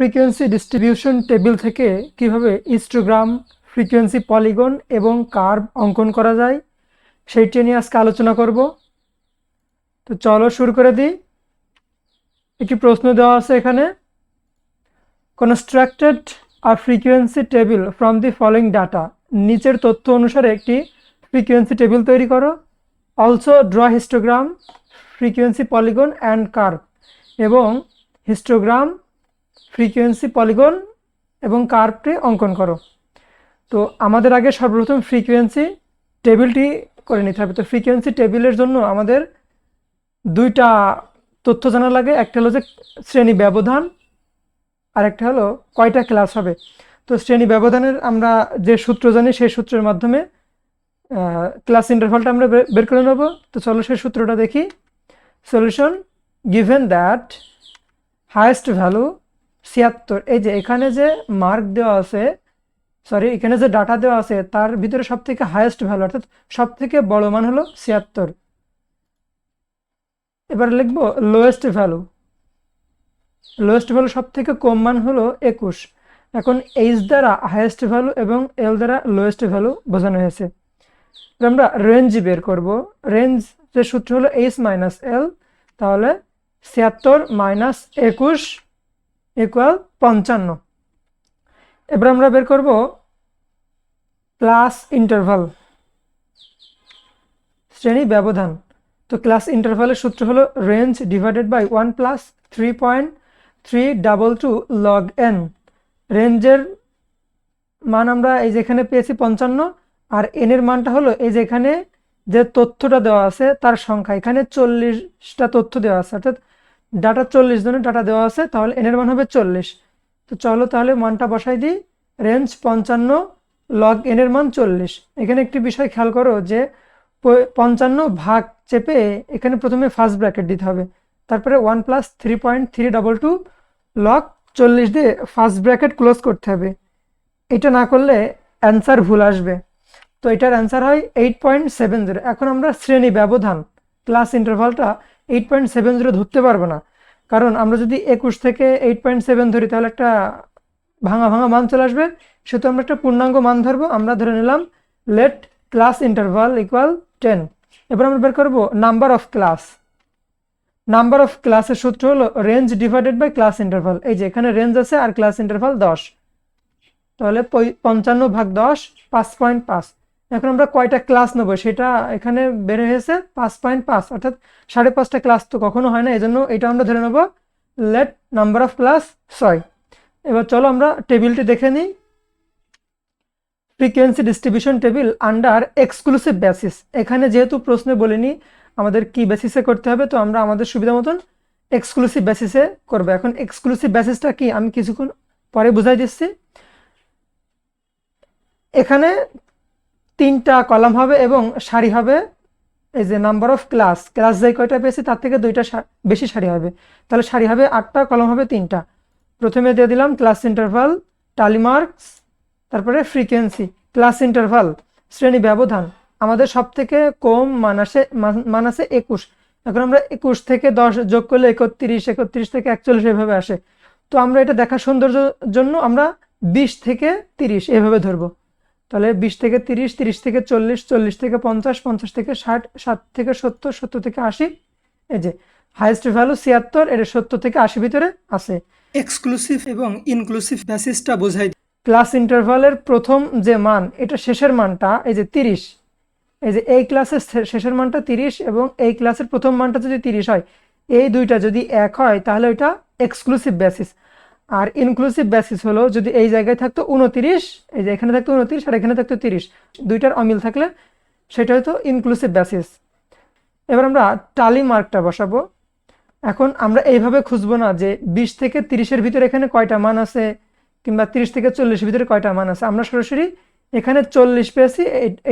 Frequency distribution table থেকে কীভাবে histogram frequency polygon এবং কার্ভ অঙ্কন করা যায়, সেইটি নিয়ে আজকে আলোচনা করব। তো চলো শুরু করে দিই। একটি প্রশ্ন দেওয়া আছে এখানে। Constructed R frequency table from the following data নিচের তথ্য অনুসারে একটি ফ্রিকোয়েন্সি টেবিল তৈরি করো। Also draw histogram frequency polygon and curve এবং হিস্টোগ্রাম ফ্রিকোয়েন্সি পলিগন এবং কার্ভটি অঙ্কন করো। তো আমাদের আগে সর্বপ্রথম ফ্রিকোয়েন্সি টেবিলটি করে নিতে হবে। তো ফ্রিকোয়েন্সি টেবিলের জন্য আমাদের দুইটা তথ্য জানা লাগে। একটা হলো যে শ্রেণি ব্যবধান আর একটা হলো কয়টা ক্লাস হবে। তো শ্রেণি ব্যবধানের আমরা যে সূত্র জানি, সেই সূত্রের মাধ্যমে ক্লাস ইন্টারভালটা আমরা বের করে নেব। তো চলো সেই সূত্রটা দেখি। Solution given that highest value ছিয়াত্তর। এই যে এখানে যে মার্ক দেওয়া আছে সরি এখানে যে ডাটা দেওয়া আছে, তার ভিতরে সব থেকে হায়েস্ট ভ্যালু অর্থাৎ সব থেকে বড় মান হলো ছিয়াত্তর। এবার লিখব লোয়েস্ট ভ্যালু লোয়েস্ট ভ্যালু সব থেকে কম মান হলো একুশ। এখন এইচ দ্বারা হায়েস্ট ভ্যালু এবং এল দ্বারা লোয়েস্ট ভ্যালু বোঝানো হয়েছে। আমরা রেঞ্জ বের করব। রেঞ্জ যে সূত্র হলো এইচ মাইনাস এল তাহলে ছিয়াত্তর মাইনাস একুশ ইকুয়াল পঞ্চান্ন। এবার আমরা বের করব ক্লাস ইন্টারভাল শ্রেণি ব্যবধান। তো ক্লাস ইন্টারভালের সূত্র হলো range divided by one plus three point three double two log N রেঞ্জের মান আমরা এই যেখানে পেয়েছি পঞ্চান্ন, আর এন এর মানটা হলো এই যে এখানে যে তথ্যটা দেওয়া আছে, তার সংখ্যা। এখানে চল্লিশটা তথ্য দেওয়া আছে, অর্থাৎ ডাটা চল্লিশ জনের ডাটা দেওয়া আছে, তাহলে এনের মান হবে চল্লিশ। তো চলো তাহলে মানটা বসাই দিই। রেঞ্জ পঞ্চান্ন লগ এনের মান চল্লিশ। এখানে একটি বিষয় খেয়াল করো যে পঞ্চান্ন ভাগ চেপে এখানে প্রথমে ফার্স্ট ব্র্যাকেট দিতে হবে। তারপরে one plus three point three double two log চল্লিশ দিয়ে ফার্স্ট ব্র্যাকেট ক্লোজ করতে হবে। এটা না করলে অ্যান্সার ভুল আসবে। তো এটার অ্যান্সার হয় এইট পয়েন্ট সেভেন জিরো এখন আমরা শ্রেণি ব্যবধান ক্লাস ইন্টারভালটা এইট পয়েন্ট সেভেন জিরো ধরতে পারব না। কারণ আমরা যদি একুশ থেকে এইট পয়েন্ট সেভেন ধরি, তাহলে একটা ভাঙা ভাঙা মান চলে আসবে। সেহেতু আমরা একটা পূর্ণাঙ্গ মান ধরবো। আমরা ধরে নিলাম let class interval equal ten এবার আমরা বের করব number of class number of ক্লাসের সূত্র হলো range divided by class interval এই যে এখানে রেঞ্জ আছে আর ক্লাস ইন্টারভাল দশ। তাহলে পঞ্চান্ন ভাগ দশ, পাঁচ পয়েন্ট পাঁচ। এখন আমরা কয়টা ক্লাস নেব? সেটা এখানে বের হয়েছে পাঁচ পয়েন্ট পাঁচ, অর্থাৎ সাড়ে পাঁচটা ক্লাস তো কখনো হয় না এই জন্য এটা আমরা ধরে নেব লেট নাম্বার অফ ক্লাস ছয়। এবার চলো আমরা টেবিলটি দেখে নিই। Frequency distribution table under exclusive basis. এখানে যেহেতু প্রশ্নে বলিনি আমাদের কি বেসিসে করতে হবে, তো আমরা আমাদের সুবিধা মতন এক্সক্লুসিভ বেসিসে করব। এখন এক্সক্লুসিভ বেসিসটা কি? আমি কিছুক্ষণ পরে বুঝাই দিচ্ছি। এখানে তিনটা কলাম হবে এবং সারি হবে। এই যে নাম্বার অফ ক্লাস ক্লাস যে কয়টা পেয়েছি তার থেকে দুইটা বেশি সারি হবে। তাহলে সারি হবে আটটা, কলম হবে তিনটা। প্রথমে দিয়ে দিলাম ক্লাস ইন্টারভাল টালি মার্কস তারপরে ফ্রিকোয়েন্সি ক্লাস ইন্টারভাল শ্রেণি ব্যবধান। আমাদের সব থেকে কম মান আসে মান- মান একুশ। এখন আমরা একুশ থেকে দশ যোগ করলে একত্রিশ একত্রিশ থেকে একচল্লিশ এভাবে আসে। তো আমরা এটা দেখা সৌন্দর্যের জন্য আমরা বিশ থেকে তিরিশ এভাবে ধরবো। তাহলে বিশ থেকে তিরিশ তিরিশ থেকে চল্লিশ চল্লিশ থেকে পঞ্চাশ পঞ্চাশ থেকে ষাট ষাট থেকে সত্তর সত্তর থেকে আশি। এই যে হাইয়েস্ট ভ্যালু ছিয়াত্তর এটা সত্তর থেকে আশি ভিতরে আছে। এক্সক্লুসিভ এবং ইনক্লুসিভ ব্যাসিসটা বোঝাই ক্লাস ইন্টারভালের প্রথম যে মান এটা শেষের মানটা এই যে তিরিশ। এই যে এই ক্লাসের শেষের মানটা তিরিশ এবং এই ক্লাসের প্রথম মানটা যদি তিরিশ হয় এই দুইটা যদি এক হয় তাহলে ওইটা এক্সক্লুসিভ বেসিস আর ইনক্লুসিভ বেসিস হলো যদি এই জায়গায় থাকতো উনতিরিশ, এই যে এখানে থাকতো উনতিরিশ আর এখানে থাকতো তিরিশ, দুইটার অমিল থাকলে সেটা হয়তো ইনক্লুসিভ বেসিস এবার আমরা টালি মার্কটা বসাবো। এখন আমরা এইভাবে খুঁজবো না যে বিশ থেকে তিরিশের ভিতরে এখানে কয়টা মান আছে কিংবা তিরিশ থেকে চল্লিশের ভিতরে কয়টা মান আছে। আমরা সরাসরি এখানে চল্লিশ পেয়েছি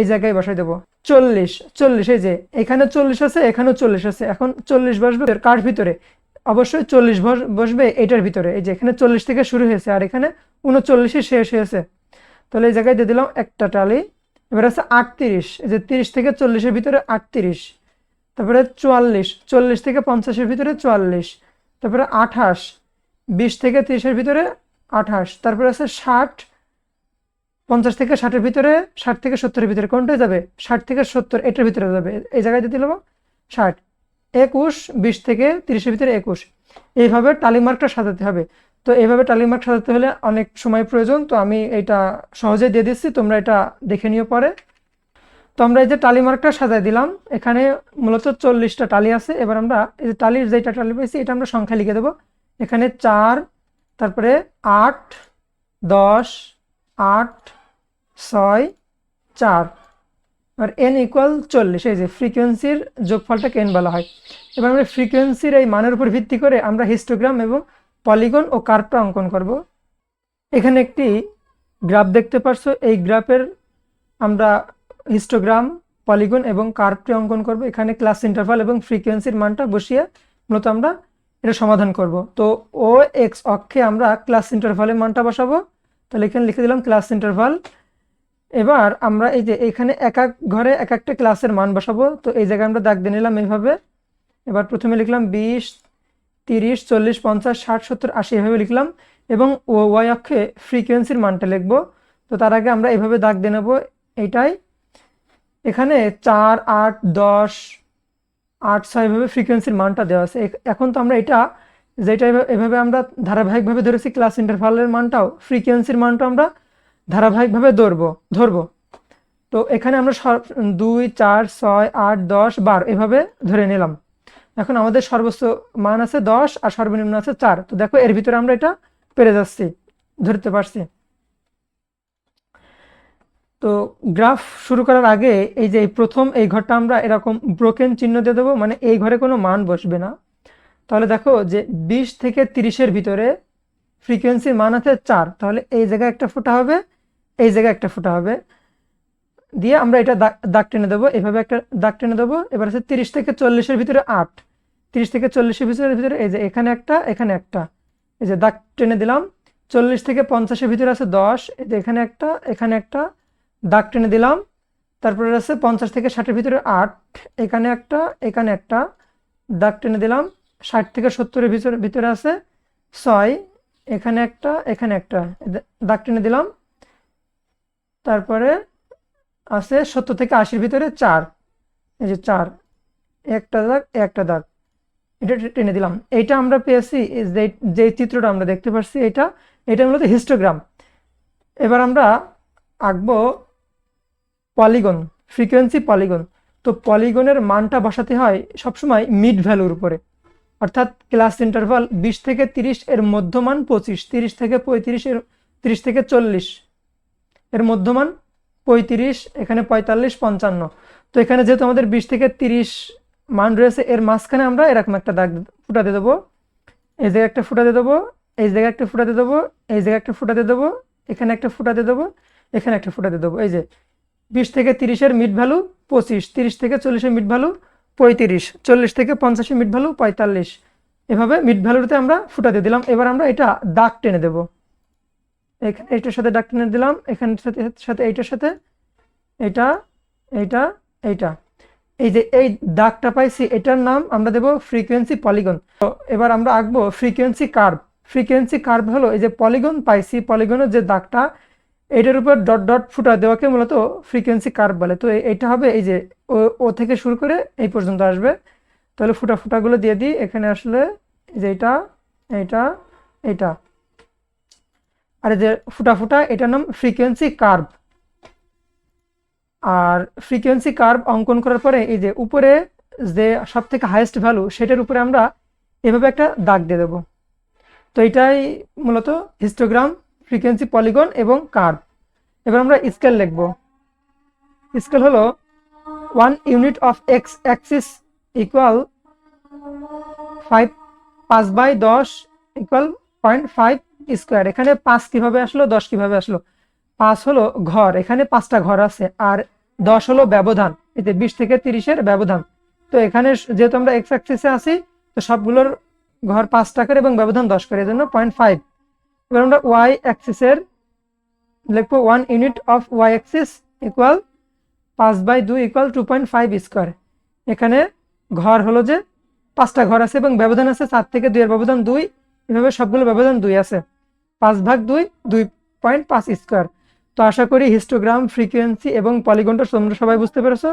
এই জায়গায় বসাই দেবো। চল্লিশ চল্লিশ এই যে এখানে চল্লিশ আছে, এখানেও চল্লিশ আছে। এখন চল্লিশ বসবে কার ভিতরে? অবশ্যই চল্লিশ বসবে এটার ভিতরে। এই যে এখানে চল্লিশ থেকে শুরু হয়েছে, আর এখানে উনচল্লিশে শেষ হয়েছে। তাহলে এই জায়গায় দিয়ে দিলাম একটা টালি। এবার আছে আটত্রিশ। এই যে তিরিশ থেকে চল্লিশের ভিতরে আটত্রিশ। তারপরে চুয়াল্লিশ। চল্লিশ থেকে পঞ্চাশের ভিতরে চুয়াল্লিশ। তারপরে আঠাশ। বিশ থেকে তিরিশের ভিতরে আঠাশ। তারপরে আছে ষাট। পঞ্চাশ থেকে ষাটের ভিতরে ষাট থেকে সত্তরের ভিতরে। কোনটায় যাবে? ষাট থেকে সত্তর, এটার ভিতরে যাবে। এই জায়গায় দিয়ে দিলাম ষাট। একুশ, বিশ থেকে তিরিশের ভিতরে একুশ। এইভাবে টালি মার্কটা সাজাতে হবে। তো এইভাবে টালি মার্ক সাজাতে হলে অনেক সময় প্রয়োজন। তো আমি এটা সহজে দিয়ে দিচ্ছি। তোমরা এটা দেখে নিও পরে। তো আমরা এই যে টালি মার্কটা সাজাই দিলাম। এখানে মূলত চল্লিশটা টালি আছে। এবার আমরা এই যে টালির যেটা টালি পেয়েছি এটা আমরা সংখ্যা লিখে দেবো। এখানে চার, তারপরে আট, দশ, আট, ছয়, চার। আর এন ইকুয়াল চল্লিশ, এই যে ফ্রিকোয়েন্সির যোগফলটাকে এন বলা হয়। এবার আমরা ফ্রিকোয়েন্সির এই মানের উপর ভিত্তি করে আমরা হিস্টোগ্রাম এবং পলিগন ও কার্ভটা অঙ্কন করব। এখানে একটি গ্রাফ দেখতে পারছ, এই গ্রাফের আমরা হিস্টোগ্রাম পলিগন এবং কার্ভটি অঙ্কন করব। এখানে ক্লাস ইন্টারভাল এবং ফ্রিকোয়েন্সির মানটা বসিয়ে মূলত আমরা এটা সমাধান করব। তো ও এক্স অক্ষে আমরা ক্লাস ইন্টারভালের মানটা বসাবো। তাহলে এখানে লিখে দিলাম ক্লাস ইন্টারভাল এবার আমরা এই যে এখানে এক এক ঘরে এক একটা ক্লাসের মান বসাবো। তো এই জায়গায় আমরা দাগ দিয়ে নিলাম এইভাবে। এবার প্রথমে লিখলাম বিশ, তিরিশ, চল্লিশ, পঞ্চাশ, ষাট, সত্তর, আশি এভাবে লিখলাম এবং ও ওয়াই অক্ষে ফ্রিকোয়েন্সির মানটা লিখব। তো তার আগে আমরা এভাবে দাগ দিয়ে নেব এইটাই। এখানে চার, আট, দশ, আট, ছয় এভাবে ফ্রিকোয়েন্সির মানটা দেওয়া আছে। এখন তো আমরা এটা যেটা এভাবে- আমরা ধারাবাহিকভাবে ধরেছি, ক্লাস ইন্টারভালের মানটাও, ফ্রিকোয়েন্সির মানটাও আমরা ধারাবাহিকভাবে ধরবো ধরবো। তো এখানে আমরা দুই, চার, ছয়, আট, দশ, বারো, এভাবে ধরে নিলাম। এখন আমাদের সর্বোচ্চ মান আছে দশ আর সর্বনিম্ন আছে চার। তো দেখো এর ভিতরে আমরা এটা পেরে যাচ্ছি, ধরতে পারছি। তো গ্রাফ শুরু করার আগে এই যে প্রথম এই ঘরটা আমরা এরকম ব্রোকেন চিহ্ন দিয়ে দেবো মানে এই ঘরে কোনো মান বসবে না। তাহলে দেখো যে বিশ থেকে তিরিশের ভিতরে ফ্রিকোয়েন্সির মান আছে চার। তাহলে এই জায়গায় একটা ফোটা হবে এই জায়গায় একটা ফোঁটা হবে। দিয়ে আমরা এটা দাগ টেনে দেবো। এভাবে একটা দাগ টেনে দেবো। এবার আছে তিরিশ থেকে চল্লিশের ভিতরে আট। তিরিশ থেকে চল্লিশের ভিতরে ভিতরে এই যে এখানে একটা এখানে একটা। এই যে দাগ টেনে দিলাম। চল্লিশ থেকে পঞ্চাশের ভিতরে আছে দশ। এই যে এখানে একটা এখানে একটা। দাগ টেনে দিলাম। তারপরে আছে পঞ্চাশ থেকে ষাটের ভিতরে আট। এখানে একটা এখানে একটা। দাগ টেনে দিলাম। ষাট থেকে সত্তরের ভিতরে ভিতরে আছে ছয়। এখানে একটা এখানে একটা। দাগ টেনে দিলাম। তারপরে আছে সত্তর থেকে আশির ভিতরে চার। এই যে চার, একটা দাগ একটা দাগ। এটা টেনে দিলাম। এইটা আমরা পেয়েছি যে চিত্রটা আমরা দেখতে পাচ্ছি এটা এটা মূলত হিস্টোগ্রাম এবার আমরা আঁকবো পলিগন ফ্রিকোয়েন্সি পলিগন তো পলিগনের মানটা বসাতে হয় সবসময় মিড ভ্যালুর উপরে। অর্থাৎ ক্লাস ইন্টারভাল বিশ থেকে তিরিশ, এর মধ্যমান পঁচিশ, তিরিশ থেকে পঁয়ত্রিশ, এর তিরিশ থেকে চল্লিশ। এর মধ্যমান পঁয়ত্রিশ, এখানে পঁয়তাল্লিশ, পঞ্চান্ন। তো এখানে যেহেতু আমাদের বিশ থেকে তিরিশ মান রয়েছে, এর মাঝখানে আমরা এরকম একটা দাগ ফুটাতে দেবো। এই জায়গায় একটা ফুটাতে দেবো, এই জায়গায় একটা ফুটাতে দেবো, এই জায়গায় একটা ফুটাতে দেবো, এখানে একটা ফুটাতে দেবো, এখানে একটা ফুটাতে দেবো। এই যে বিশ থেকে তিরিশের মিড ভ্যালু পঁচিশ, তিরিশ থেকে চল্লিশের মিড ভ্যালু পঁয়ত্রিশ, চল্লিশ থেকে পঞ্চাশের মিড ভ্যালু পঁয়তাল্লিশ। এভাবে মিড ভ্যালুতে আমরা ফুটাতে দিলাম। এবার আমরা এটা দাগ টেনে দেবো। এখানে এইটার সাথে টেনে দিলাম এখানের সাথে সাথে এইটার সাথে, এটা, এইটা এইটা। এই যে এই দাগটা পাইছি, এটার নাম আমরা দেব ফ্রিকোয়েন্সি পলিগন তো এবার আমরা আঁকবো ফ্রিকোয়েন্সি কার্ভ ফ্রিকোয়েন্সি কার্ভ হলো এই যে পলিগন পাইছি পলিগনের যে দাগটা এটার উপর ডট ডট ফুটা দেওয়াকে মূলত ফ্রিকোয়েন্সি কার্ভ বলে। তো এ- এইটা হবে এই যে ও থেকে শুরু করে এই পর্যন্ত আসবে। তাহলে ফুটা ফুটাগুলো দিয়ে দিই, এখানে আসলে যে এইটা এইটা এইটা। আর যে ফুটা ফুটা, এটার নাম ফ্রিকোয়েন্সি কার্ভ আর ফ্রিকোয়েন্সি কার্ভ অঙ্কন করার পরে এই যে উপরে যে সব থেকে হাইয়েস্ট ভ্যালু সেটার উপরে আমরা এভাবে একটা দাগ দিয়ে দেবো। তো এটাই মূলত হিস্টোগ্রাম ফ্রিকোয়েন্সি পলিগন এবং কার্ভ এবার আমরা স্কেল লিখব। স্কেল হলো one unit of X axis equal five পাঁচ বাই দশ ইকুয়াল পয়েন্ট ফাইভ স্কোয়ার। এখানে পাঁচ কীভাবে আসলো? দশ কীভাবে আসলো? পাঁচ হলো ঘর। এখানে পাঁচটা ঘর আছে। আর দশ হলো ব্যবধান। এতে বিশ থেকে তিরিশের ব্যবধান। তো এখানে যেহেতু আমরা এক্স অ্যাক্সিসে আছি, তো সবগুলোর ঘর পাঁচ টাকার এবং ব্যবধান দশ করে। এই জন্য পয়েন্ট ফাইভ এবার আমরা ওয়াই অ্যাক্সিসের লিখব one unit of Y axis equal পাঁচ বাই দুই equal two point five square এখানে ঘর হলো যে পাঁচটা ঘর আছে এবং ব্যবধান আছে চার থেকে দুইয়ের ব্যবধান দুই। এভাবে সবগুলো ব্যবধান দুই আছে। পাঁচ ভাগ দুই দুই পয়েন্ট পাঁচ স্কোয়ার তো আশা করি হিস্টোগ্রাম ফ্রিকোয়েন্সি এবং পলিগনটা তোমরা সবাই বুঝতে পেরেছ।